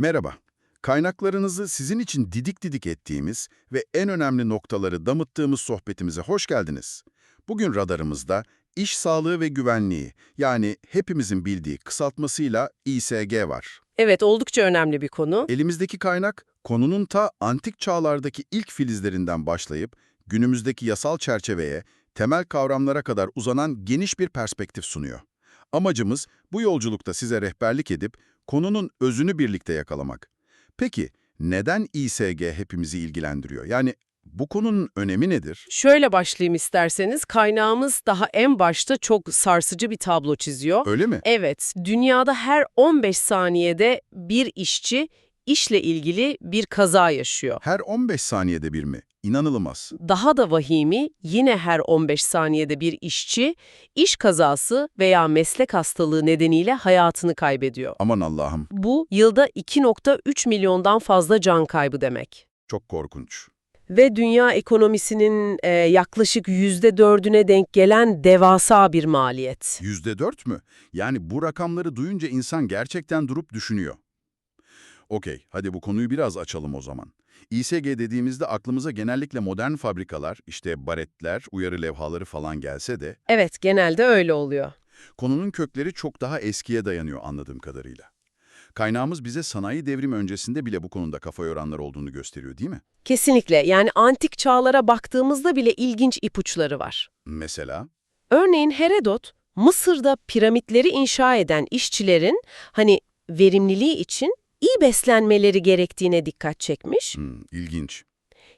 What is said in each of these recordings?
Merhaba. Kaynaklarınızı sizin için didik didik ettiğimiz ve en önemli noktaları damıttığımız sohbetimize hoş geldiniz. Bugün radarımızda iş sağlığı ve güvenliği yani hepimizin bildiği kısaltmasıyla İSG var. Evet, oldukça önemli bir konu. Elimizdeki kaynak konunun ta antik çağlardaki ilk filizlerinden başlayıp günümüzdeki yasal çerçeveye, temel kavramlara kadar uzanan geniş bir perspektif sunuyor. Amacımız bu yolculukta size rehberlik edip konunun özünü birlikte yakalamak. Peki neden İSG hepimizi ilgilendiriyor? Yani bu konunun önemi nedir? Şöyle başlayayım isterseniz. Kaynağımız daha en başta çok sarsıcı bir tablo çiziyor. Öyle mi? Evet, dünyada her 15 saniyede bir işçi işle ilgili bir kaza yaşıyor. Her 15 saniyede bir mi? İnanılmaz. Daha da vahimi yine her 15 saniyede bir işçi iş kazası veya meslek hastalığı nedeniyle hayatını kaybediyor. Aman Allah'ım Bu yılda 2.3 milyondan fazla can kaybı demek. çok korkunç. Ve dünya ekonomisinin e, yaklaşık %4'üne denk gelen devasa bir maliyet. Yüzde dört mü? Yani bu rakamları duyunca insan gerçekten durup düşünüyor. Okey, hadi bu konuyu biraz açalım o zaman. İSG dediğimizde aklımıza genellikle modern fabrikalar, işte baretler, uyarı levhaları falan gelse de, Evet, genelde öyle oluyor. konunun kökleri çok daha eskiye dayanıyor anladığım kadarıyla. Kaynağımız bize sanayi devrimi öncesinde bile bu konuda kafa yoranlar olduğunu gösteriyor değil mi? Kesinlikle. Yani antik çağlara baktığımızda bile ilginç ipuçları var. Mesela, Örneğin Herodot, Mısır'da piramitleri inşa eden işçilerin hani verimliliği için iyi beslenmeleri gerektiğine dikkat çekmiş. hmm, ilginç.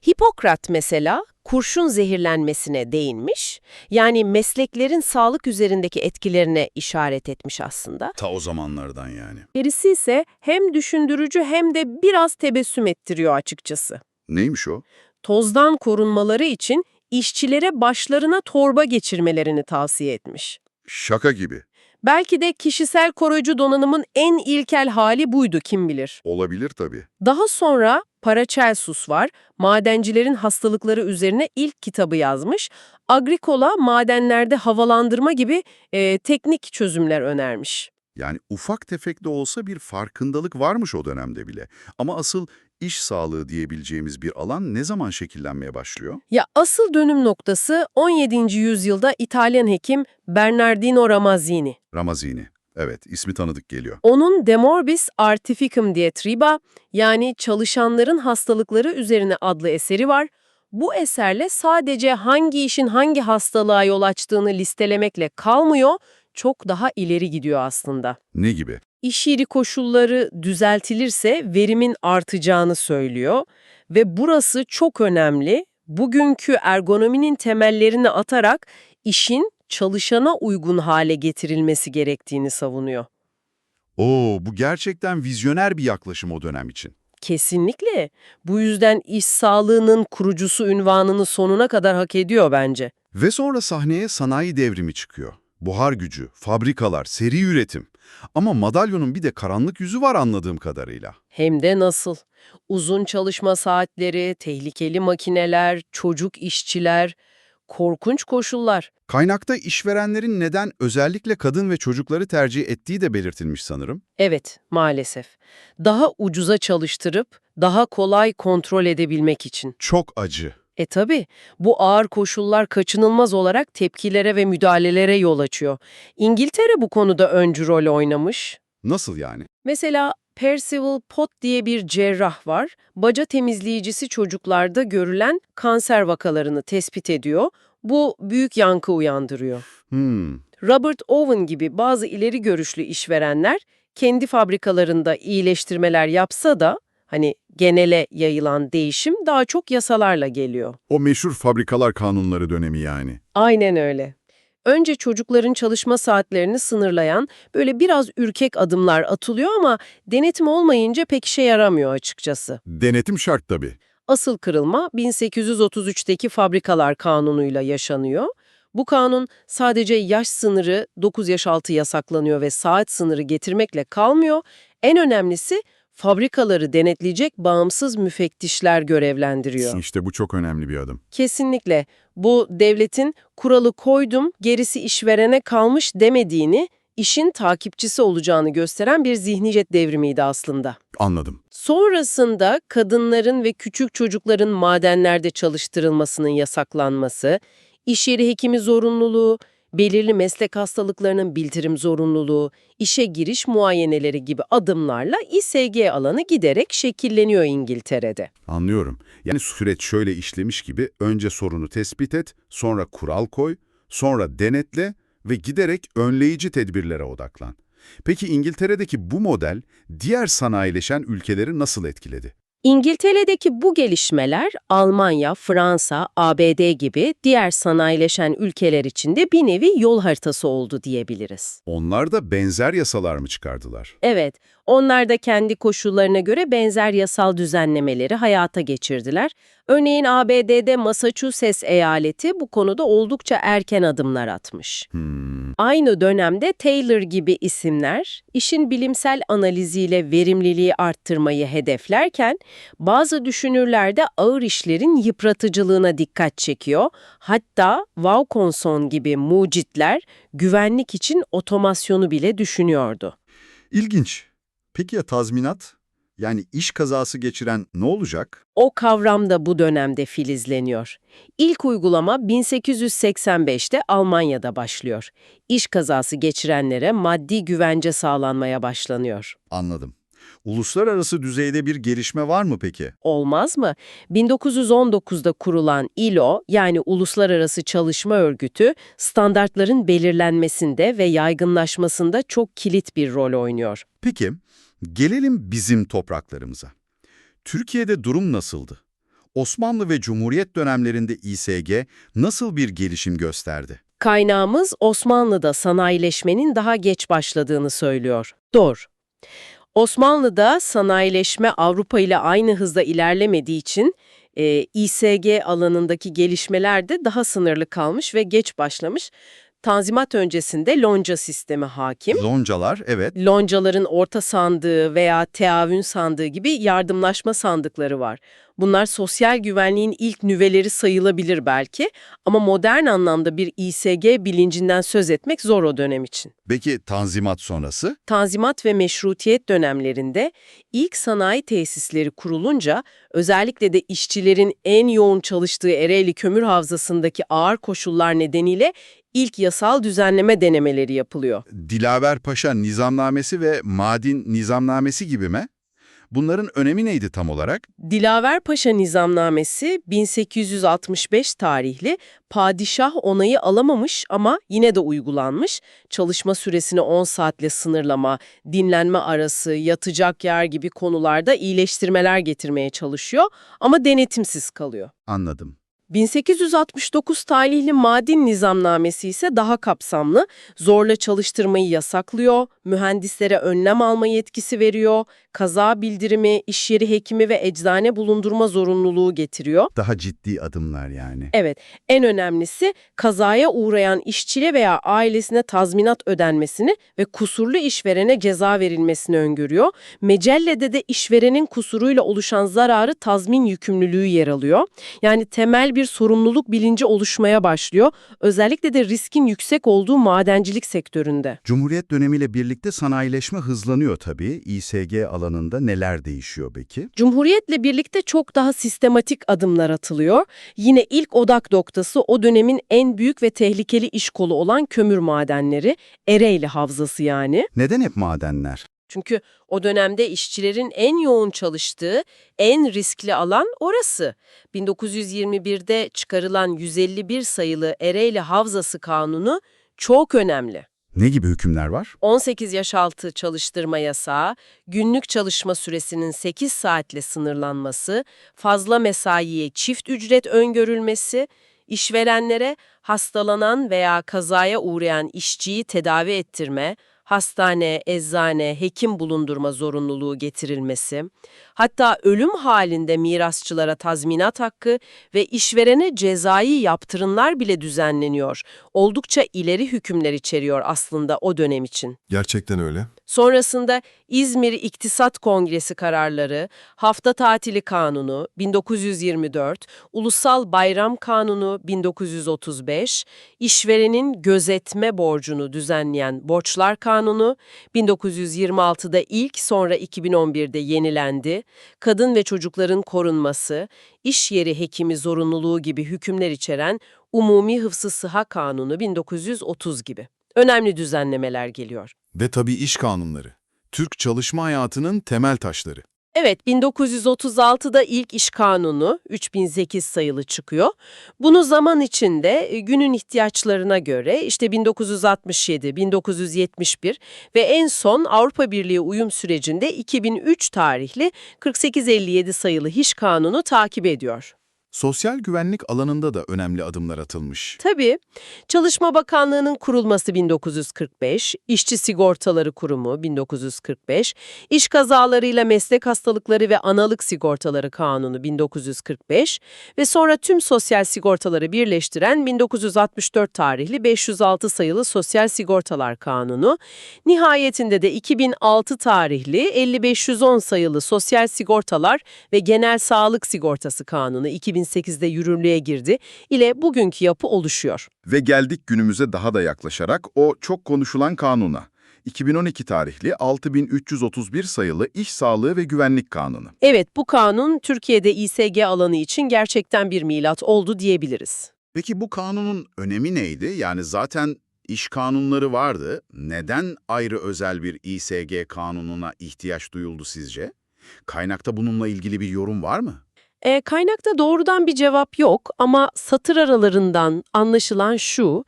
Hipokrat mesela kurşun zehirlenmesine değinmiş. Yani mesleklerin sağlık üzerindeki etkilerine işaret etmiş aslında. Ta o zamanlardan yani. Gerisi ise hem düşündürücü hem de biraz tebessüm ettiriyor açıkçası. Neymiş o? Tozdan korunmaları için işçilere başlarına torba geçirmelerini tavsiye etmiş. Şaka gibi. Belki de kişisel koruyucu donanımın en ilkel hali buydu kim bilir. Olabilir tabii. Daha sonra Paracelsus var, madencilerin hastalıkları üzerine ilk kitabı yazmış. Agricola madenlerde havalandırma gibi e, teknik çözümler önermiş. Yani ufak tefek de olsa bir farkındalık varmış o dönemde bile. Ama asıl iş sağlığı diyebileceğimiz bir alan ne zaman şekillenmeye başlıyor? Ya asıl dönüm noktası 17. yüzyılda İtalyan hekim Bernardino Ramazzini. Ramazini. Evet, ismi tanıdık geliyor. Onun De Morbis Artificum Diatriba yani çalışanların hastalıkları üzerine adlı eseri var. Bu eserle sadece hangi işin hangi hastalığa yol açtığını listelemekle kalmıyor, çok daha ileri gidiyor aslında. Ne gibi? İş yeri koşulları düzeltilirse verimin artacağını söylüyor ve burası çok önemli. Bugünkü ergonominin temellerini atarak işin çalışana uygun hale getirilmesi gerektiğini savunuyor. Oo, bu gerçekten vizyoner bir yaklaşım o dönem için. Kesinlikle. Bu yüzden iş sağlığının kurucusu ünvanını sonuna kadar hak ediyor bence. Ve sonra sahneye sanayi devrimi çıkıyor. Buhar gücü, fabrikalar, seri üretim. Ama madalyonun bir de karanlık yüzü var anladığım kadarıyla. Hem de nasıl? Uzun çalışma saatleri, tehlikeli makineler, çocuk işçiler, korkunç koşullar. Kaynakta işverenlerin neden özellikle kadın ve çocukları tercih ettiği de belirtilmiş sanırım. Evet, maalesef. Daha ucuza çalıştırıp daha kolay kontrol edebilmek için. Çok acı. E tabi, bu ağır koşullar kaçınılmaz olarak tepkilere ve müdahalelere yol açıyor. İngiltere bu konuda öncü rol oynamış. Nasıl yani? Mesela Percival Pott diye bir cerrah var. Baca temizleyicisi çocuklarda görülen kanser vakalarını tespit ediyor. Bu büyük yankı uyandırıyor. Hmm, Robert Owen gibi bazı ileri görüşlü işverenler kendi fabrikalarında iyileştirmeler yapsa da hani genele yayılan değişim daha çok yasalarla geliyor. o meşhur fabrikalar kanunları dönemi yani. Aynen öyle. Önce çocukların çalışma saatlerini sınırlayan böyle biraz ürkek adımlar atılıyor ama denetim olmayınca pek işe yaramıyor açıkçası. Denetim şart tabii. Asıl kırılma 1833'teki Fabrikalar Kanunu'yla yaşanıyor. Bu kanun sadece yaş sınırı 9 yaş altı yasaklanıyor ve saat sınırı getirmekle kalmıyor. En önemlisi fabrikaları denetleyecek bağımsız müfettişler görevlendiriyor. İşte bu çok önemli bir adım. Kesinlikle bu devletin kuralı koydum, gerisi işverene kalmış demediğini, işin takipçisi olacağını gösteren bir zihniyet devrimiydi aslında. Anladım. Sonrasında kadınların ve küçük çocukların madenlerde çalıştırılmasının yasaklanması, iş yeri hekimi zorunluluğu, belirli meslek hastalıklarının bildirim zorunluluğu, işe giriş muayeneleri gibi adımlarla İSG alanı giderek şekilleniyor İngiltere'de. Anlıyorum. Yani süreç şöyle işlemiş gibi önce sorunu tespit et, sonra kural koy, sonra denetle ve giderek önleyici tedbirlere odaklan. Peki İngiltere'deki bu model diğer sanayileşen ülkeleri nasıl etkiledi? İngiltere'deki bu gelişmeler Almanya, Fransa, ABD gibi diğer sanayileşen ülkeler için de bir nevi yol haritası oldu diyebiliriz. Onlar da benzer yasalar mı çıkardılar? Evet, onlar da kendi koşullarına göre benzer yasal düzenlemeleri hayata geçirdiler. Örneğin ABD'de Massachusetts eyaleti bu konuda oldukça erken adımlar atmış. Hmm, Aynı dönemde Taylor gibi isimler işin bilimsel analiziyle verimliliği arttırmayı hedeflerken bazı düşünürler de ağır işlerin yıpratıcılığına dikkat çekiyor. Hatta Vaucanson gibi mucitler güvenlik için otomasyonu bile düşünüyordu. İlginç. Peki ya tazminat? Yani iş kazası geçiren ne olacak? O kavram da bu dönemde filizleniyor. İlk uygulama 1885'te Almanya'da başlıyor. İş kazası geçirenlere maddi güvence sağlanmaya başlanıyor. Anladım. Uluslararası düzeyde bir gelişme var mı peki? Olmaz mı? 1919'da kurulan ILO yani Uluslararası Çalışma Örgütü standartların belirlenmesinde ve yaygınlaşmasında çok kilit bir rol oynuyor. Peki, gelelim bizim topraklarımıza. Türkiye'de durum nasıldı? Osmanlı ve Cumhuriyet dönemlerinde İSG nasıl bir gelişim gösterdi? Kaynağımız Osmanlı'da sanayileşmenin daha geç başladığını söylüyor. Doğru. Osmanlı'da sanayileşme Avrupa ile aynı hızda ilerlemediği için e, İSG alanındaki gelişmeler de daha sınırlı kalmış ve geç başlamış. Tanzimat öncesinde lonca sistemi hakim. Loncalar, evet. Loncaların orta sandığı veya teavün sandığı gibi yardımlaşma sandıkları var. Bunlar sosyal güvenliğin ilk nüveleri sayılabilir belki ama modern anlamda bir İSG bilincinden söz etmek zor o dönem için. Peki Tanzimat sonrası? Tanzimat ve meşrutiyet dönemlerinde ilk sanayi tesisleri kurulunca özellikle de işçilerin en yoğun çalıştığı Ereğli Kömür Havzası'ndaki ağır koşullar nedeniyle ilk yasal düzenleme denemeleri yapılıyor. Dilaver Paşa Nizamnamesi ve Madin Nizamnamesi gibi mi? Bunların önemi neydi tam olarak? Dilaver Paşa Nizamnamesi 1865 tarihli padişah onayı alamamış ama yine de uygulanmış. Çalışma süresini 10 saatle sınırlama, dinlenme arası, yatacak yer gibi konularda iyileştirmeler getirmeye çalışıyor ama denetimsiz kalıyor. Anladım. 1869 tarihli Madin Nizamnamesi ise daha kapsamlı, zorla çalıştırmayı yasaklıyor, mühendislere önlem alma yetkisi veriyor, kaza bildirimi, iş yeri hekimi ve eczane bulundurma zorunluluğu getiriyor. Daha ciddi adımlar yani. Evet, en önemlisi kazaya uğrayan işçiye veya ailesine tazminat ödenmesini ve kusurlu işverene ceza verilmesini öngörüyor. Mecellede de işverenin kusuruyla oluşan zararı tazmin yükümlülüğü yer alıyor. Yani temel bir sorumluluk bilinci oluşmaya başlıyor. Özellikle de riskin yüksek olduğu madencilik sektöründe. Cumhuriyet dönemiyle birlikte sanayileşme hızlanıyor tabii. İSG alanında neler değişiyor peki? Cumhuriyetle birlikte çok daha sistematik adımlar atılıyor. Yine ilk odak noktası o dönemin en büyük ve tehlikeli iş kolu olan kömür madenleri, Ereğli Havzası yani. Neden hep madenler? Çünkü o dönemde işçilerin en yoğun çalıştığı, en riskli alan orası. 1921'de çıkarılan 151 sayılı Ereğli Havzası Kanunu çok önemli. Ne gibi hükümler var? 18 yaş altı çalıştırma yasağı, günlük çalışma süresinin 8 saatle sınırlanması, fazla mesaiye çift ücret öngörülmesi, işverenlere hastalanan veya kazaya uğrayan işçiyi tedavi ettirme, hastane, eczane, hekim bulundurma zorunluluğu getirilmesi, hatta ölüm halinde mirasçılara tazminat hakkı ve işverene cezai yaptırımlar bile düzenleniyor. Oldukça ileri hükümler içeriyor aslında o dönem için. Gerçekten öyle. Sonrasında İzmir İktisat Kongresi kararları, hafta tatili kanunu 1924, Ulusal Bayram Kanunu 1935, işverenin gözetme borcunu düzenleyen Borçlar Kanunu 1926'da ilk sonra 2011'de yenilendi, kadın ve çocukların korunması, iş yeri hekimi zorunluluğu gibi hükümler içeren Umumi Hıfzı Sıha Kanunu 1930 gibi. Önemli düzenlemeler geliyor. Ve tabii iş kanunları. Türk çalışma hayatının temel taşları. Evet, 1936'da ilk iş kanunu 3008 sayılı çıkıyor. Bunu zaman içinde e, günün ihtiyaçlarına göre işte 1967, 1971 ve en son Avrupa Birliği uyum sürecinde 2003 tarihli 4857 sayılı iş kanunu takip ediyor. Sosyal güvenlik alanında da önemli adımlar atılmış. Tabii, Çalışma Bakanlığı'nın kurulması 1945, İşçi Sigortaları Kurumu 1945, İş Kazalarıyla Meslek Hastalıkları ve Analık Sigortaları Kanunu 1945 ve sonra tüm sosyal sigortaları birleştiren 1964 tarihli 506 sayılı Sosyal Sigortalar Kanunu, nihayetinde de 2006 tarihli 5510 sayılı Sosyal Sigortalar ve Genel Sağlık Sigortası Kanunu 2008'de yürürlüğe girdi ile bugünkü yapı oluşuyor. Ve geldik günümüze daha da yaklaşarak o çok konuşulan kanuna. 2012 tarihli 6331 sayılı İş Sağlığı ve Güvenlik Kanunu. Evet, bu kanun Türkiye'de İSG alanı için gerçekten bir milat oldu diyebiliriz. Peki bu kanunun önemi neydi? Yani zaten iş kanunları vardı. Neden ayrı özel bir İSG kanununa ihtiyaç duyuldu sizce? Kaynakta bununla ilgili bir yorum var mı? E, kaynakta doğrudan bir cevap yok ama satır aralarından anlaşılan şu,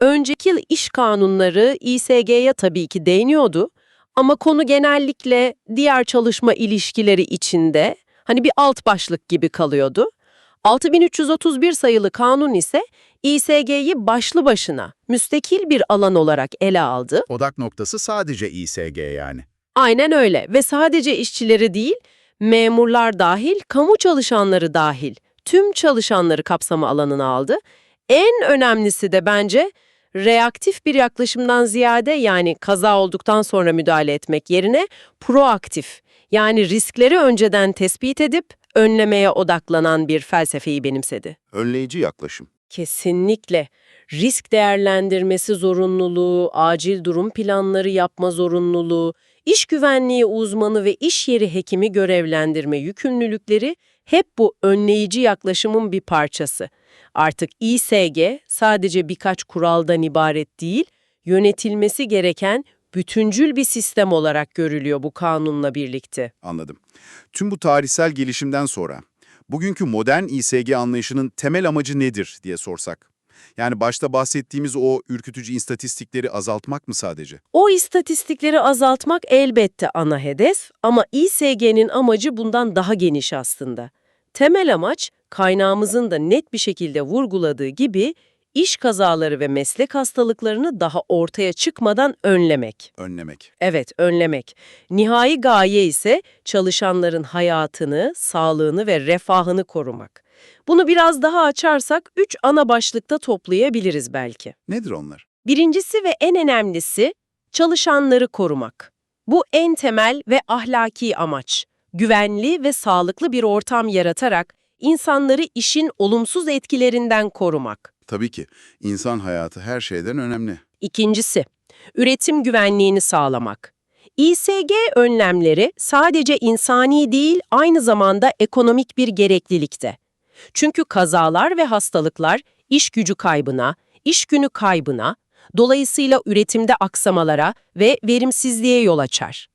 önceki yıl iş kanunları İSG'ye tabii ki değiniyordu ama konu genellikle diğer çalışma ilişkileri içinde hani bir alt başlık gibi kalıyordu. 6331 sayılı kanun ise İSG'yi başlı başına müstakil bir alan olarak ele aldı. Odak noktası sadece İSG yani. Aynen öyle ve sadece işçileri değil, memurlar dahil, kamu çalışanları dahil tüm çalışanları kapsama alanına aldı. En önemlisi de bence reaktif bir yaklaşımdan ziyade yani kaza olduktan sonra müdahale etmek yerine proaktif yani riskleri önceden tespit edip önlemeye odaklanan bir felsefeyi benimsedi. Önleyici yaklaşım. Kesinlikle. Risk değerlendirmesi zorunluluğu, acil durum planları yapma zorunluluğu, iş güvenliği uzmanı ve iş yeri hekimi görevlendirme yükümlülükleri hep bu önleyici yaklaşımın bir parçası. Artık İSG sadece birkaç kuraldan ibaret değil, yönetilmesi gereken bütüncül bir sistem olarak görülüyor bu kanunla birlikte. Anladım. Tüm bu tarihsel gelişimden sonra bugünkü modern İSG anlayışının temel amacı nedir diye sorsak? Yani başta bahsettiğimiz o ürkütücü istatistikleri azaltmak mı sadece? O istatistikleri azaltmak elbette ana hedef ama İSG'nin amacı bundan daha geniş aslında. Temel amaç kaynağımızın da net bir şekilde vurguladığı gibi iş kazaları ve meslek hastalıklarını daha ortaya çıkmadan önlemek. Önlemek. Evet, önlemek. Nihai gaye ise çalışanların hayatını, sağlığını ve refahını korumak. Bunu biraz daha açarsak üç ana başlıkta toplayabiliriz belki. Nedir onlar? Birincisi ve en önemlisi çalışanları korumak. Bu en temel ve ahlaki amaç. Güvenli ve sağlıklı bir ortam yaratarak insanları işin olumsuz etkilerinden korumak. Tabii ki insan hayatı her şeyden önemli. İkincisi, üretim güvenliğini sağlamak. İSG önlemleri sadece insani değil, aynı zamanda ekonomik bir gereklilikte. Çünkü kazalar ve hastalıklar iş gücü kaybına, iş günü kaybına, dolayısıyla üretimde aksamalara ve verimsizliğe yol açar.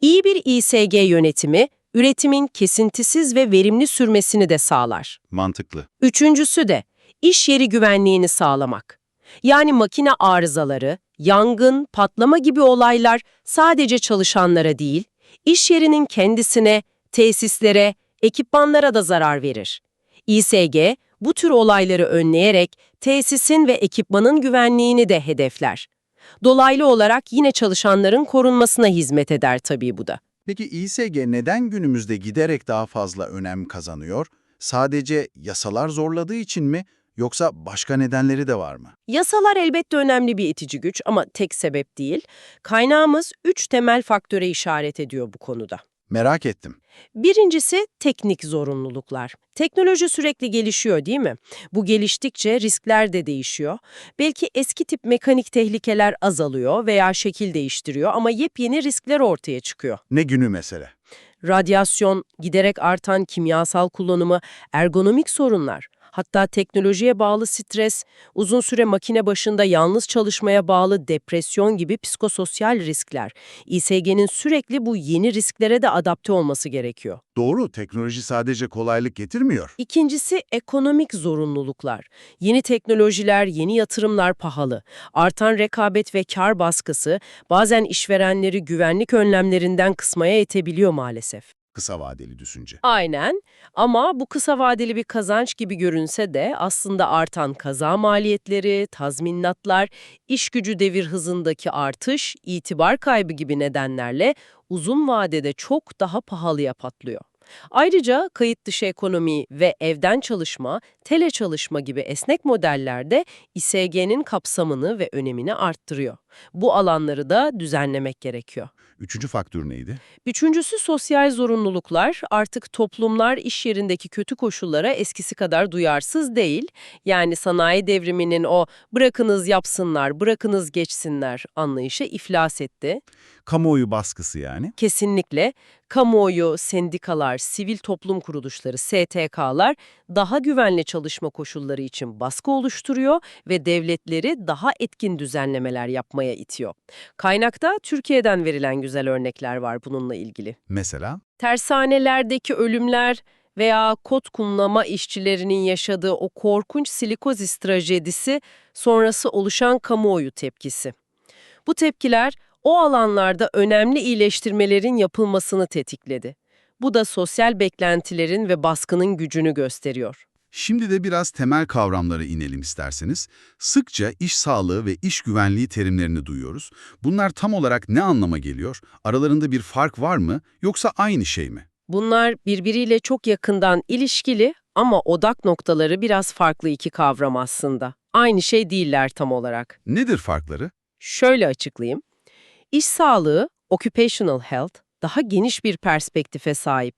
İyi bir İSG yönetimi, üretimin kesintisiz ve verimli sürmesini de sağlar. Mantıklı. Üçüncüsü de iş yeri güvenliğini sağlamak. Yani makine arızaları, yangın, patlama gibi olaylar sadece çalışanlara değil, iş yerinin kendisine, tesislere, ekipmanlara da zarar verir. İSG bu tür olayları önleyerek tesisin ve ekipmanın güvenliğini de hedefler. Dolaylı olarak yine çalışanların korunmasına hizmet eder tabii bu da. Peki İSG neden günümüzde giderek daha fazla önem kazanıyor? Sadece yasalar zorladığı için mi Yoksa başka nedenleri de var mı? Yasalar elbette önemli bir itici güç ama tek sebep değil. Kaynağımız üç temel faktöre işaret ediyor bu konuda. Merak ettim. Birincisi teknik zorunluluklar. Teknoloji sürekli gelişiyor değil mi? Bu geliştikçe riskler de değişiyor. Belki eski tip mekanik tehlikeler azalıyor veya şekil değiştiriyor ama yepyeni riskler ortaya çıkıyor. Ne günü mesele? Radyasyon, giderek artan kimyasal kullanımı, ergonomik sorunlar, hatta teknolojiye bağlı stres, uzun süre makine başında yalnız çalışmaya bağlı depresyon gibi psikososyal riskler. İSG'nin sürekli bu yeni risklere de adapte olması gerekiyor. Doğru, teknoloji sadece kolaylık getirmiyor. İkincisi ekonomik zorunluluklar. Yeni teknolojiler, yeni yatırımlar pahalı. Artan rekabet ve kar baskısı bazen işverenleri güvenlik önlemlerinden kısmaya itebiliyor maalesef. Kısa vadeli düşünce. Aynen ama bu kısa vadeli bir kazanç gibi görünse de aslında artan kaza maliyetleri, tazminatlar, iş gücü devir hızındaki artış, itibar kaybı gibi nedenlerle uzun vadede çok daha pahalıya patlıyor. Ayrıca kayıt dışı ekonomi ve evden çalışma, teleçalışma gibi esnek modellerde İSG'nin kapsamını ve önemini arttırıyor. Bu alanları da düzenlemek gerekiyor. Üçüncü faktör neydi? Üçüncüsü sosyal zorunluluklar. Artık toplumlar iş yerindeki kötü koşullara eskisi kadar duyarsız değil. Yani sanayi devriminin o bırakınız yapsınlar, bırakınız geçsinler anlayışı iflas etti. Kamuoyu baskısı yani. Kesinlikle kamuoyu, sendikalar, sivil toplum kuruluşları, STK'lar daha güvenli çalışma koşulları için baskı oluşturuyor ve devletleri daha etkin düzenlemeler yapmaya itiyor. Kaynakta Türkiye'den verilen güzel örnekler var bununla ilgili. Mesela? Tersanelerdeki ölümler veya kot kumlama işçilerinin yaşadığı o korkunç silikozis trajedisi sonrası oluşan kamuoyu tepkisi. Bu tepkiler o alanlarda önemli iyileştirmelerin yapılmasını tetikledi. Bu da sosyal beklentilerin ve baskının gücünü gösteriyor. Şimdi de biraz temel kavramlara inelim isterseniz. Sıkça iş sağlığı ve iş güvenliği terimlerini duyuyoruz. Bunlar tam olarak ne anlama geliyor? Aralarında bir fark var mı yoksa aynı şey mi? Bunlar birbiriyle çok yakından ilişkili ama odak noktaları biraz farklı iki kavram aslında. Aynı şey değiller tam olarak. Nedir farkları? Şöyle açıklayayım. İş sağlığı, occupational health, daha geniş bir perspektife sahip.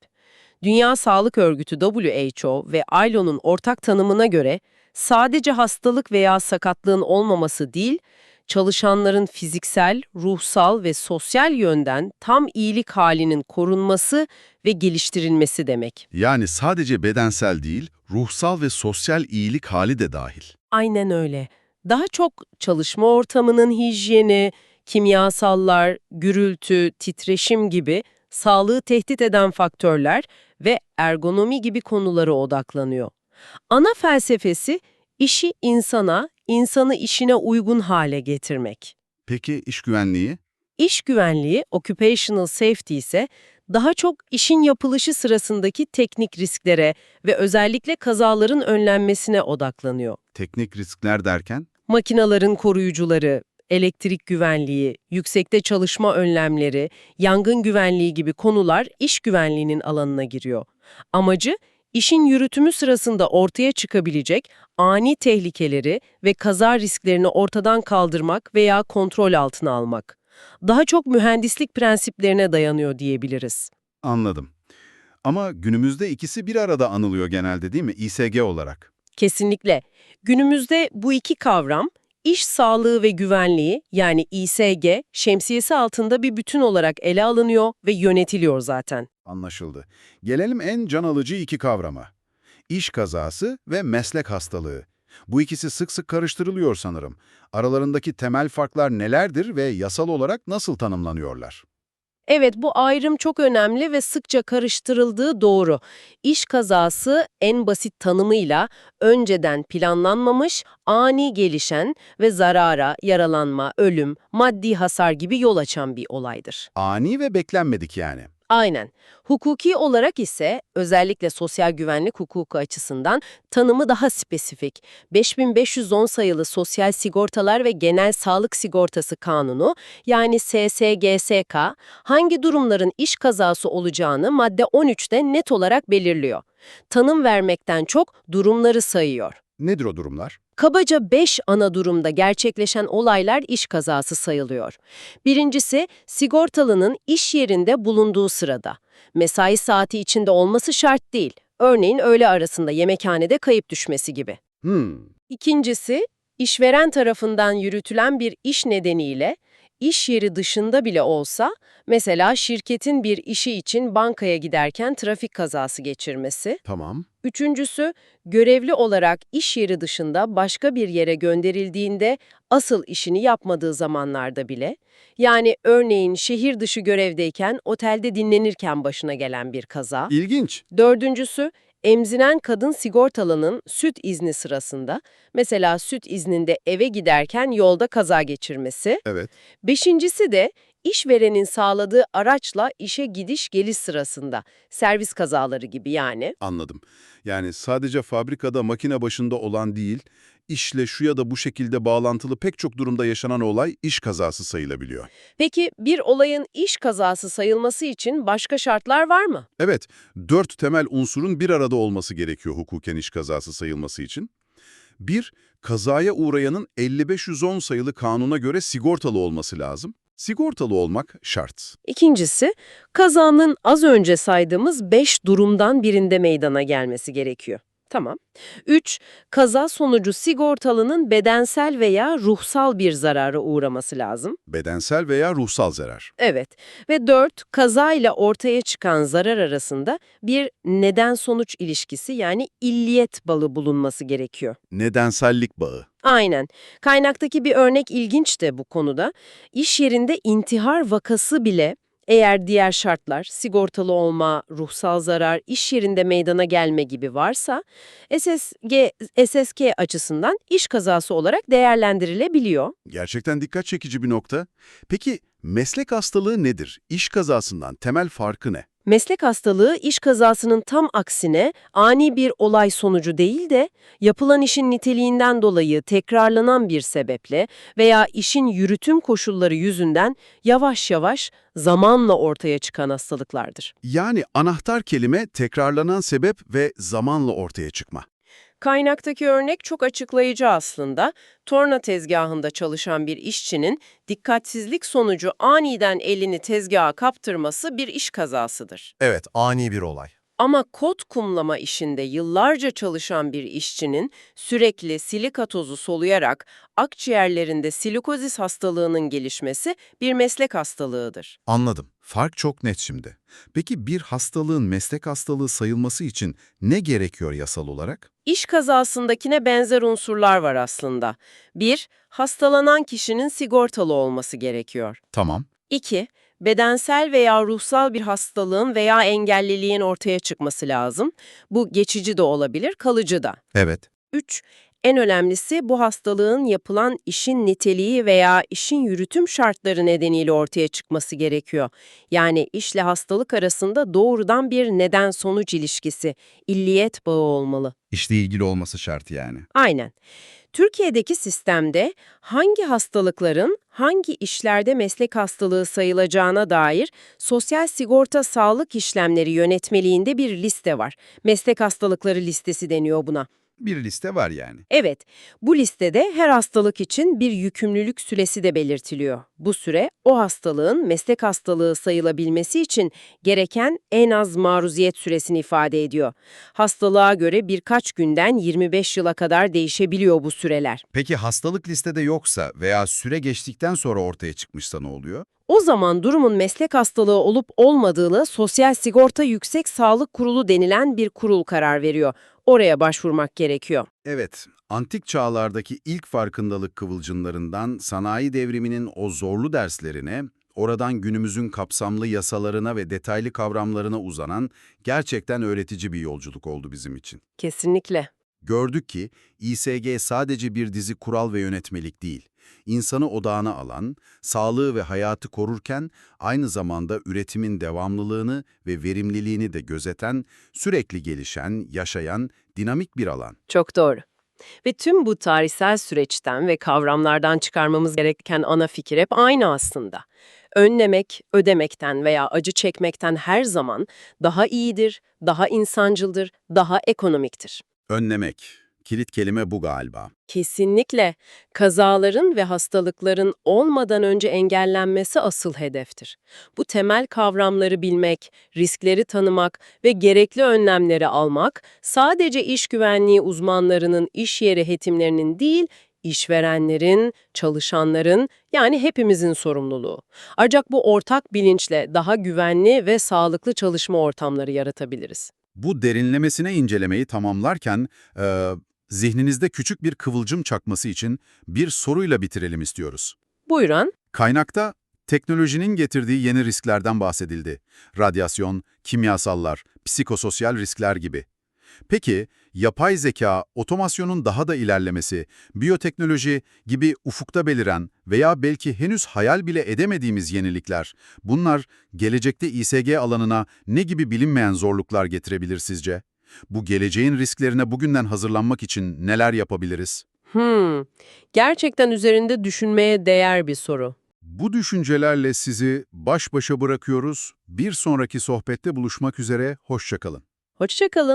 Dünya Sağlık Örgütü WHO ve ILO'nun ortak tanımına göre sadece hastalık veya sakatlığın olmaması değil, çalışanların fiziksel, ruhsal ve sosyal yönden tam iyilik halinin korunması ve geliştirilmesi demek. Yani sadece bedensel değil, ruhsal ve sosyal iyilik hali de dahil. Aynen öyle. Daha çok çalışma ortamının hijyeni, kimyasallar, gürültü, titreşim gibi sağlığı tehdit eden faktörler ve ergonomi gibi konulara odaklanıyor. Ana felsefesi işi insana, insanı işine uygun hale getirmek. Peki iş güvenliği? İş güvenliği, occupational safety ise daha çok işin yapılışı sırasındaki teknik risklere ve özellikle kazaların önlenmesine odaklanıyor. Teknik riskler derken? Makinaların koruyucuları, elektrik güvenliği, yüksekte çalışma önlemleri, yangın güvenliği gibi konular iş güvenliğinin alanına giriyor. Amacı, işin yürütümü sırasında ortaya çıkabilecek ani tehlikeleri ve kaza risklerini ortadan kaldırmak veya kontrol altına almak. Daha çok mühendislik prensiplerine dayanıyor diyebiliriz. Anladım. Ama günümüzde ikisi bir arada anılıyor genelde değil mi? İSG olarak. Kesinlikle. Günümüzde bu iki kavram, iş sağlığı ve güvenliği yani İSG, şemsiyesi altında bir bütün olarak ele alınıyor ve yönetiliyor zaten. Anlaşıldı. Gelelim en can alıcı iki kavrama. İş kazası ve meslek hastalığı. Bu ikisi sık sık karıştırılıyor sanırım. Aralarındaki temel farklar nelerdir ve yasal olarak nasıl tanımlanıyorlar? Evet, bu ayrım çok önemli ve sıkça karıştırıldığı doğru. İş kazası en basit tanımıyla önceden planlanmamış, ani gelişen ve zarara, yaralanma, ölüm, maddi hasar gibi yol açan bir olaydır. Ani ve beklenmedik yani. Aynen. Hukuki olarak ise özellikle sosyal güvenlik hukuku açısından tanımı daha spesifik. 5510 sayılı Sosyal Sigortalar ve Genel Sağlık Sigortası Kanunu yani SSGSK hangi durumların iş kazası olacağını madde 13'te net olarak belirliyor. Tanım vermekten çok durumları sayıyor. Nedir o durumlar? Kabaca 5 ana durumda gerçekleşen olaylar iş kazası sayılıyor. Birincisi, sigortalının iş yerinde bulunduğu sırada. Mesai saati içinde olması şart değil. Örneğin öğle arasında yemekhanede kayıp düşmesi gibi. Hmm, İkincisi, işveren tarafından yürütülen bir iş nedeniyle iş yeri dışında bile olsa, mesela şirketin bir işi için bankaya giderken trafik kazası geçirmesi. tamam. Üçüncüsü, görevli olarak iş yeri dışında başka bir yere gönderildiğinde asıl işini yapmadığı zamanlarda bile, yani örneğin şehir dışı görevdeyken otelde dinlenirken başına gelen bir kaza. İlginç. Dördüncüsü, emziren kadın sigortalının süt izni sırasında, mesela süt izninde eve giderken yolda kaza geçirmesi. Evet. Beşincisi de işverenin sağladığı araçla işe gidiş geliş sırasında, servis kazaları gibi yani. Anladım. Yani sadece fabrikada makine başında olan değil, işle şu ya da bu şekilde bağlantılı pek çok durumda yaşanan olay iş kazası sayılabiliyor. Peki bir olayın iş kazası sayılması için başka şartlar var mı? Evet, dört temel unsurun bir arada olması gerekiyor hukuken iş kazası sayılması için. Bir, kazaya uğrayanın 5510 sayılı kanuna göre sigortalı olması lazım. Sigortalı olmak şart. İkincisi, kazanın az önce saydığımız 5 durumdan birinde meydana gelmesi gerekiyor. Tamam. 3. Kaza sonucu sigortalının bedensel veya ruhsal bir zarara uğraması lazım. Bedensel veya ruhsal zarar. Evet. Ve 4. Kaza ile ortaya çıkan zarar arasında bir neden-sonuç ilişkisi yani illiyet balı bulunması gerekiyor. Nedensellik bağı. Aynen. Kaynaktaki bir örnek ilginç de bu konuda. İş yerinde intihar vakası bile eğer diğer şartlar, sigortalı olma, ruhsal zarar, iş yerinde meydana gelme gibi varsa SSG, SSK açısından iş kazası olarak değerlendirilebiliyor. Gerçekten dikkat çekici bir nokta. Peki meslek hastalığı nedir? İş kazasından temel farkı ne? Meslek hastalığı iş kazasının tam aksine ani bir olay sonucu değil de yapılan işin niteliğinden dolayı tekrarlanan bir sebeple veya işin yürütüm koşulları yüzünden yavaş yavaş zamanla ortaya çıkan hastalıklardır. Yani anahtar kelime tekrarlanan sebep ve zamanla ortaya çıkma. Kaynaktaki örnek çok açıklayıcı aslında. Torna tezgahında çalışan bir işçinin dikkatsizlik sonucu aniden elini tezgaha kaptırması bir iş kazasıdır. Evet, ani bir olay. Ama kod kumlama işinde yıllarca çalışan bir işçinin sürekli silika tozu soluyarak akciğerlerinde silikozis hastalığının gelişmesi bir meslek hastalığıdır. Anladım. Fark çok net şimdi. Peki bir hastalığın meslek hastalığı sayılması için ne gerekiyor yasal olarak? İş kazasındakine benzer unsurlar var aslında. 1. Hastalanan kişinin sigortalı olması gerekiyor. Tamam. 2. Bedensel veya ruhsal bir hastalığın veya engelliliğin ortaya çıkması lazım. Bu geçici de olabilir, kalıcı da. Evet. 3. En önemlisi bu hastalığın yapılan işin niteliği veya işin yürütüm şartları nedeniyle ortaya çıkması gerekiyor. Yani işle hastalık arasında doğrudan bir neden-sonuç ilişkisi, illiyet bağı olmalı. İşle ilgili olması şart yani. Aynen. Türkiye'deki sistemde hangi hastalıkların hangi işlerde meslek hastalığı sayılacağına dair Sosyal Sigorta Sağlık İşlemleri Yönetmeliğinde bir liste var. Meslek hastalıkları listesi deniyor buna. Bir liste var yani. Evet, bu listede her hastalık için bir yükümlülük süresi de belirtiliyor. Bu süre, o hastalığın meslek hastalığı sayılabilmesi için gereken en az maruziyet süresini ifade ediyor. Hastalığa göre birkaç günden 25 yıla kadar değişebiliyor bu süreler. Peki hastalık listede yoksa veya süre geçtikten sonra ortaya çıkmışsa ne oluyor? O zaman durumun meslek hastalığı olup olmadığını Sosyal Sigorta Yüksek Sağlık Kurulu denilen bir kurul karar veriyor. Oraya başvurmak gerekiyor. Evet, antik çağlardaki ilk farkındalık kıvılcımlarından sanayi devriminin o zorlu derslerine, oradan günümüzün kapsamlı yasalarına ve detaylı kavramlarına uzanan gerçekten öğretici bir yolculuk oldu bizim için. Kesinlikle. Gördük ki İSG sadece bir dizi kural ve yönetmelik değil, insanı odağına alan, sağlığı ve hayatı korurken aynı zamanda üretimin devamlılığını ve verimliliğini de gözeten, sürekli gelişen, yaşayan, dinamik bir alan. Çok doğru. Ve tüm bu tarihsel süreçten ve kavramlardan çıkarmamız gereken ana fikir hep aynı aslında. Önlemek, ödemekten veya acı çekmekten her zaman daha iyidir, daha insancıldır, daha ekonomiktir. Önlemek. Kilit kelime bu galiba. Kesinlikle kazaların ve hastalıkların olmadan önce engellenmesi asıl hedeftir. Bu temel kavramları bilmek, riskleri tanımak ve gerekli önlemleri almak sadece iş güvenliği uzmanlarının, iş yeri hetimlerinin değil, işverenlerin, çalışanların yani hepimizin sorumluluğu. Ancak bu ortak bilinçle daha güvenli ve sağlıklı çalışma ortamları yaratabiliriz. Bu derinlemesine incelemeyi tamamlarken e, zihninizde küçük bir kıvılcım çakması için bir soruyla bitirelim istiyoruz. Buyurun. Kaynakta teknolojinin getirdiği yeni risklerden bahsedildi. Radyasyon, kimyasallar, psikososyal riskler gibi. Peki, yapay zeka, otomasyonun daha da ilerlemesi, biyoteknoloji gibi ufukta beliren veya belki henüz hayal bile edemediğimiz yenilikler, bunlar gelecekte İSG alanına ne gibi bilinmeyen zorluklar getirebilir sizce? Bu geleceğin risklerine bugünden hazırlanmak için neler yapabiliriz? Hmm, gerçekten üzerinde düşünmeye değer bir soru. Bu düşüncelerle sizi baş başa bırakıyoruz. Bir sonraki sohbette buluşmak üzere, hoşçakalın. Hoşçakalın.